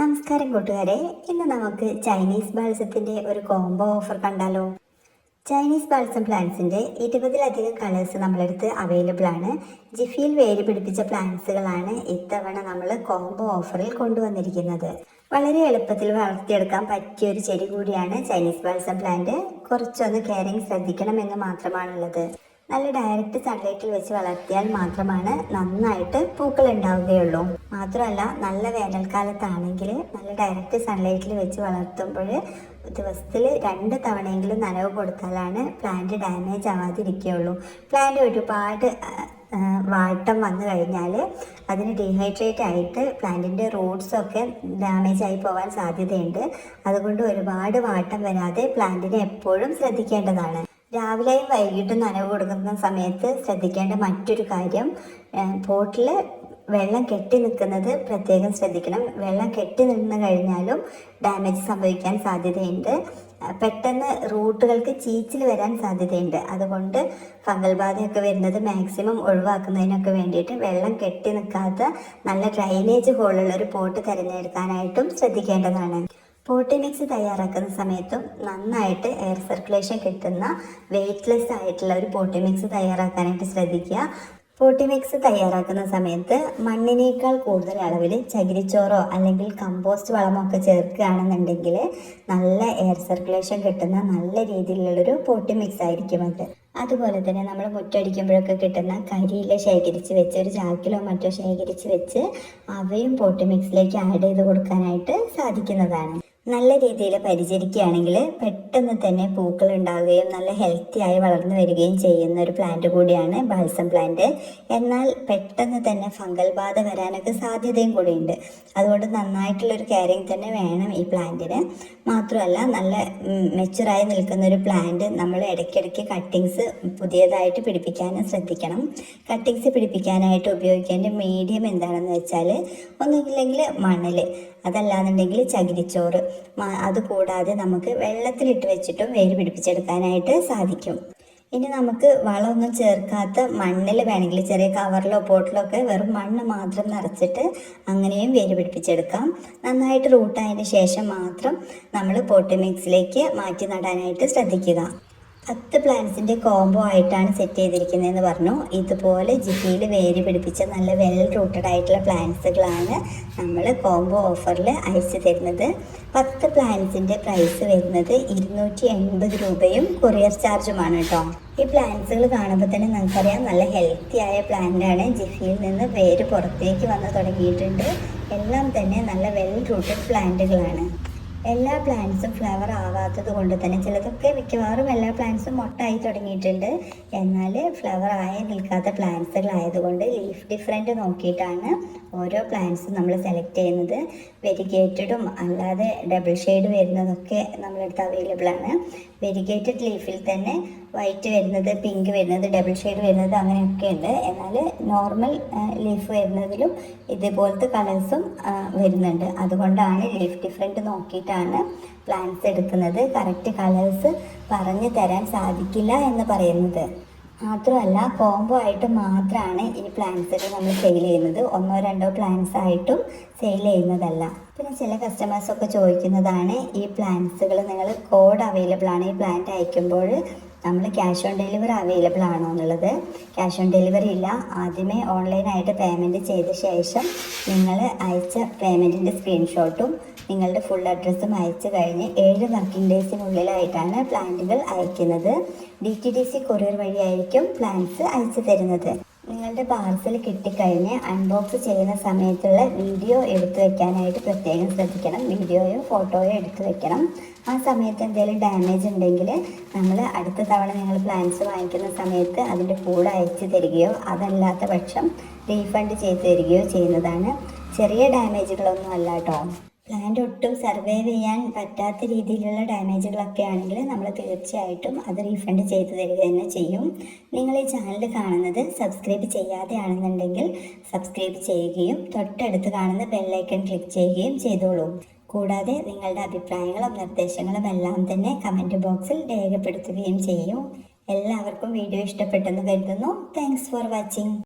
നമസ്കാരം കൂട്ടുകാരെ. ഇന്ന് നമുക്ക് ചൈനീസ് ബാൽസത്തിന്റെ ഒരു കോംബോ ഓഫർ കണ്ടാലോ? ചൈനീസ് ബാൾസം പ്ലാന്റ്സിന്റെ ഇരുപതിലധികം കളേഴ്സ് നമ്മളെടുത്ത് അവൈലബിൾ ആണ്. ജിഫിയിൽ വേര് പിടിപ്പിച്ച പ്ലാന്റ്സുകളാണ് ഇത്തവണ നമ്മൾ കോംബോ ഓഫറിൽ കൊണ്ടുവന്നിരിക്കുന്നത്. വളരെ എളുപ്പത്തിൽ വളർത്തിയെടുക്കാൻ പറ്റിയ ഒരു ചെടി കൂടിയാണ് ചൈനീസ് ബാൾസം പ്ലാന്റ് കുറച്ചൊന്ന് കെയറിങ് ശ്രദ്ധിക്കണം എന്ന് മാത്രമാണുള്ളത്. നല്ല ഡയറക്റ്റ് സൺലൈറ്റിൽ വെച്ച് വളർത്തിയാൽ മാത്രമാണ് നന്നായിട്ട് പൂക്കൾ ഉണ്ടാവുകയുള്ളൂ മാത്രമല്ല നല്ല വേനൽക്കാലത്താണെങ്കിൽ നല്ല ഡയറക്റ്റ് സൺലൈറ്റിൽ വെച്ച് വളർത്തുമ്പോൾ ദിവസത്തിൽ രണ്ട് തവണയെങ്കിലും നനവ് കൊടുത്താലാണ് പ്ലാന്റ് ഡാമേജ് ആവാതിരിക്കുകയുള്ളൂ. പ്ലാന്റ് ഒരുപാട് വാട്ടം വന്നു കഴിഞ്ഞാൽ അതിന് ഡീഹൈഡ്രേറ്റ് ആയിട്ട് പ്ലാന്റിന്റെ റൂട്ട്സൊക്കെ ഡാമേജ് ആയി പോകാൻ സാധ്യതയുണ്ട്. അതുകൊണ്ട് ഒരുപാട് വാട്ടം വരാതെ പ്ലാന്റിനെ എപ്പോഴും ശ്രദ്ധിക്കേണ്ടതാണ്. രാവിലെയും വൈകിട്ടും നനവ് കൊടുക്കുന്ന സമയത്ത് ശ്രദ്ധിക്കേണ്ട മറ്റൊരു കാര്യം പോട്ടിൽ വെള്ളം കെട്ടി നിൽക്കുന്നത് പ്രത്യേകം ശ്രദ്ധിക്കണം. വെള്ളം കെട്ടി നിന്ന് കഴിഞ്ഞാലും ഡാമേജ് സംഭവിക്കാൻ സാധ്യതയുണ്ട്. പെട്ടെന്ന് റൂട്ടുകൾക്ക് ചീച്ചിൽ വരാൻ സാധ്യതയുണ്ട്. അതുകൊണ്ട് ഫംഗൽ ബാധയൊക്കെ വരുന്നത് മാക്സിമം ഒഴിവാക്കുന്നതിനൊക്കെ വേണ്ടിയിട്ട് വെള്ളം കെട്ടി നിൽക്കാത്ത നല്ല ഡ്രൈനേജ് ഹോളുള്ള ഒരു പോട്ട് തിരഞ്ഞെടുക്കാനായിട്ടും ശ്രദ്ധിക്കേണ്ടതാണ്. പോട്ടി മിക്സ് തയ്യാറാക്കുന്ന സമയത്തും നന്നായിട്ട് എയർ സർക്കുലേഷൻ കിട്ടുന്ന വെയ്റ്റ്ലെസ് ആയിട്ടുള്ള ഒരു പോട്ടി മിക്സ് തയ്യാറാക്കാനായിട്ട് ശ്രദ്ധിക്കുക. പോട്ടി മിക്സ് തയ്യാറാക്കുന്ന സമയത്ത് മണ്ണിനേക്കാൾ കൂടുതൽ അളവിൽ ചകിരിച്ചോറോ അല്ലെങ്കിൽ കമ്പോസ്റ്റ് വളമോ ഒക്കെ ചേർക്കുകയാണെന്നുണ്ടെങ്കിൽ നല്ല എയർ സർക്കുലേഷൻ കിട്ടുന്ന നല്ല രീതിയിലുള്ളൊരു പോട്ടി മിക്സ് ആയിരിക്കും അത്. അതുപോലെ തന്നെ നമ്മൾ മുറ്റടിക്കുമ്പോഴൊക്കെ കിട്ടുന്ന കരിയില ശേഖരിച്ച് വെച്ച് ഒരു ചാക്കിലോ മറ്റോ ശേഖരിച്ച് വെച്ച് അവയും പോട്ടി മിക്സിലേക്ക് ആഡ് ചെയ്ത് കൊടുക്കാനായിട്ട് സാധിക്കുന്നതാണ്. നല്ല രീതിയിൽ പരിചരിക്കുകയാണെങ്കിൽ പെട്ടെന്ന് തന്നെ പൂക്കൾ ഉണ്ടാവുകയും നല്ല ഹെൽത്തി ആയി വളർന്നു വരികയും ചെയ്യുന്ന ഒരു പ്ലാന്റ് കൂടിയാണ് ബാൽസം പ്ലാന്റ് എന്നാൽ പെട്ടെന്ന് തന്നെ ഫംഗൽ ബാധ വരാനൊക്കെ സാധ്യതയും കൂടിയുണ്ട്. അതുകൊണ്ട് നന്നായിട്ടുള്ളൊരു കെയറിങ് തന്നെ വേണം ഈ പ്ലാന്റിന് മാത്രമല്ല നല്ല മെച്ചുറായി നിൽക്കുന്ന ഒരു പ്ലാന്റ് നമ്മൾ ഇടയ്ക്കിടയ്ക്ക് കട്ടിങ്സ് പുതിയതായിട്ട് പിടിപ്പിക്കാനും ശ്രദ്ധിക്കണം. കട്ടിങ്സ് പിടിപ്പിക്കാനായിട്ട് ഉപയോഗിക്കേണ്ട മീഡിയം എന്താണെന്ന് വെച്ചാൽ ഒന്നുമില്ലെങ്കിൽ മണൽ അതല്ലാന്നുണ്ടെങ്കിൽ ചകിരിച്ചോറ്. അതുകൂടാതെ നമുക്ക് വെള്ളത്തിലിട്ട് വെച്ചിട്ടും വേര് പിടിപ്പിച്ചെടുക്കാനായിട്ട് സാധിക്കും. ഇനി നമുക്ക് വളമൊന്നും ചേർക്കാത്ത മണ്ണിൽ വേണമെങ്കിൽ ചെറിയ കവറിലോ പോട്ടിലോ ഒക്കെ വെറും മണ്ണ് മാത്രം നിറച്ചിട്ട് അങ്ങനെയും വേര് പിടിപ്പിച്ചെടുക്കാം. നന്നായിട്ട് റൂട്ടായതിന് ശേഷം മാത്രം നമ്മൾ പോട്ടി മിക്സിലേക്ക് മാറ്റി നടാനായിട്ട് ശ്രദ്ധിക്കുക. പത്ത് പ്ലാന്റ്സിന്റെ കോംബോ ആയിട്ടാണ് സെറ്റ് ചെയ്തിരിക്കുന്നതെന്ന് പറഞ്ഞു. ഇതുപോലെ ജിഫിയിൽ വേര് പിടിപ്പിച്ച നല്ല വെൽ റൂട്ടഡ് ആയിട്ടുള്ള പ്ലാന്റ്സുകളാണ് നമ്മൾ കോംബോ ഓഫറിൽ അയച്ചു തരുന്നത്. പത്ത് പ്ലാന്റ്സിന്റെ പ്രൈസ് വരുന്നത് ഇരുന്നൂറ്റി എൺപത് രൂപയും കൊറിയർ ചാർജുമാണ് കേട്ടോ. ഈ പ്ലാന്റ്സുകൾ കാണുമ്പോൾ തന്നെ നമുക്കറിയാം നല്ല ഹെൽത്തി ആയ പ്ലാന്റാണ് ജിഫിയിൽ നിന്ന് വേര് പുറത്തേക്ക് വന്ന് തുടങ്ങിയിട്ടുണ്ട്. എല്ലാം തന്നെ നല്ല വെൽ റൂട്ടഡ് പ്ലാന്റുകളാണ് എല്ലാ പ്ലാന്റ്സും ഫ്ലവർ ആവാത്തത് കൊണ്ട് തന്നെ ചിലതൊക്കെ മിക്കവാറും എല്ലാ പ്ലാന്റ്സും മൊട്ടായി തുടങ്ങിയിട്ടുണ്ട്. എന്നാൽ ഫ്ലവർ ആയി നിൽക്കാത്ത പ്ലാന്റ്സുകൾ ആയതുകൊണ്ട് ലീഫ് ഡിഫറെന്റ് നോക്കിയിട്ടാണ് ഓരോ പ്ലാന്റ്സും നമ്മൾ സെലക്ട് ചെയ്യുന്നത്. വെരിഗേറ്റഡും അല്ലാതെ ഡബിൾ ഷെയ്ഡ് വരുന്നതൊക്കെ നമ്മളെടുത്ത് അവൈലബിൾ ആണ്. വെരിഗേറ്റഡ് ലീഫിൽ തന്നെ വൈറ്റ് വരുന്നത് പിങ്ക് വരുന്നത് ഡബിൾ ഷെയ്ഡ് വരുന്നത് അങ്ങനെയൊക്കെ ഉണ്ട് എന്നാൽ നോർമൽ ലീഫ് വരുന്നതിലും ഇതേപോലത്തെ കളേഴ്സും വരുന്നുണ്ട്. അതുകൊണ്ടാണ് ലീഫ് ഡിഫറെന്റ് നോക്കിയിട്ടാണ് പ്ലാന്റ്സ് എടുക്കുന്നത്. കറക്റ്റ് കളേഴ്സ് പറഞ്ഞു തരാൻ സാധിക്കില്ല എന്ന് പറയുന്നത്. മാത്രമല്ല കോംബോ ആയിട്ട് മാത്രമാണ് ഈ പ്ലാന്റ്സുകൾ നമ്മൾ സെയിൽ ചെയ്യുന്നത്. ഒന്നോ രണ്ടോ പ്ലാന്റ്സ് ആയിട്ടും സെയിൽ ചെയ്യുന്നതല്ല. പിന്നെ ചില കസ്റ്റമേഴ്സ് ഒക്കെ ചോദിക്കുന്നതാണ് ഈ പ്ലാന്റ്സുകൾ നിങ്ങൾ കോഡ് അവൈലബിൾ ആണ് ഈ പ്ലാന്റ് അയക്കുമ്പോൾ നമ്മൾ ക്യാഷ് ഓൺ ഡെലിവറി അവൈലബിൾ ആണോ എന്നുള്ളത്. ക്യാഷ് ഓൺ ഡെലിവറി ഇല്ല. ആദ്യമേ ഓൺലൈനായിട്ട് പേയ്മെന്റ് ചെയ്ത ശേഷം നിങ്ങൾ അയച്ച പേയ്മെന്റിന്റെ സ്ക്രീൻഷോട്ടും നിങ്ങളുടെ ഫുൾ അഡ്രസ്സും അയച്ചു കഴിഞ്ഞ് ഏഴ് വർക്കിംഗ് ഡേയ്സിനുള്ളിലായിട്ടാണ് പ്ലാന്റുകൾ അയക്കുന്നത്. D T D C courier വഴിയായിരിക്കും പ്ലാന്റ്സ് അയച്ചു തരുന്നത്. നിങ്ങളുടെ പാർസൽ കിട്ടിക്കഴിഞ്ഞ് അൺബോക്സ് ചെയ്യുന്ന സമയത്തുള്ള വീഡിയോ എടുത്തു വെക്കാനായിട്ട് പ്രത്യേകം ശ്രദ്ധിക്കണം. വീഡിയോയോ ഫോട്ടോയോ എടുത്തു വെക്കണം. ആ സമയത്ത് എന്തെങ്കിലും ഡാമേജ് ഉണ്ടെങ്കിൽ നമ്മൾ അടുത്ത തവണ നിങ്ങൾ പ്ലാൻസ് വാങ്ങിക്കുന്ന സമയത്ത് അതിന്റെ കൂടെ അയച്ചു തരികയോ അതല്ലാത്ത പക്ഷം റീഫണ്ട് ചെയ്തു തരികയോ ചെയ്യുന്നതാണ്. ചെറിയ ഡാമേജുകളൊന്നും അല്ല കേട്ടോ പ്ലാന്റ് ഒട്ടും സർവൈവ് ചെയ്യാൻ പറ്റാത്ത രീതിയിലുള്ള ഡാമേജുകളൊക്കെ ആണെങ്കിൽ നമ്മൾ തീർച്ചയായിട്ടും അത് റീഫണ്ട് ചെയ്തു തരിക തന്നെ ചെയ്യും. നിങ്ങൾ ഈ ചാനൽ കാണുന്നത് സബ്സ്ക്രൈബ് ചെയ്യാതെ ആണെന്നുണ്ടെങ്കിൽ സബ്സ്ക്രൈബ് ചെയ്യുകയും തൊട്ടടുത്ത് കാണുന്ന ബെല്ലൈക്കൺ ക്ലിക്ക് ചെയ്യുകയും ചെയ്തോളൂ. കൂടാതെ നിങ്ങളുടെ അഭിപ്രായങ്ങളും നിർദ്ദേശങ്ങളും എല്ലാം തന്നെ കമന്റ് ബോക്സിൽ രേഖപ്പെടുത്തുകയും ചെയ്യും. എല്ലാവർക്കും വീഡിയോ ഇഷ്ടപ്പെട്ടെന്ന് കരുതുന്നു. Thanks for watching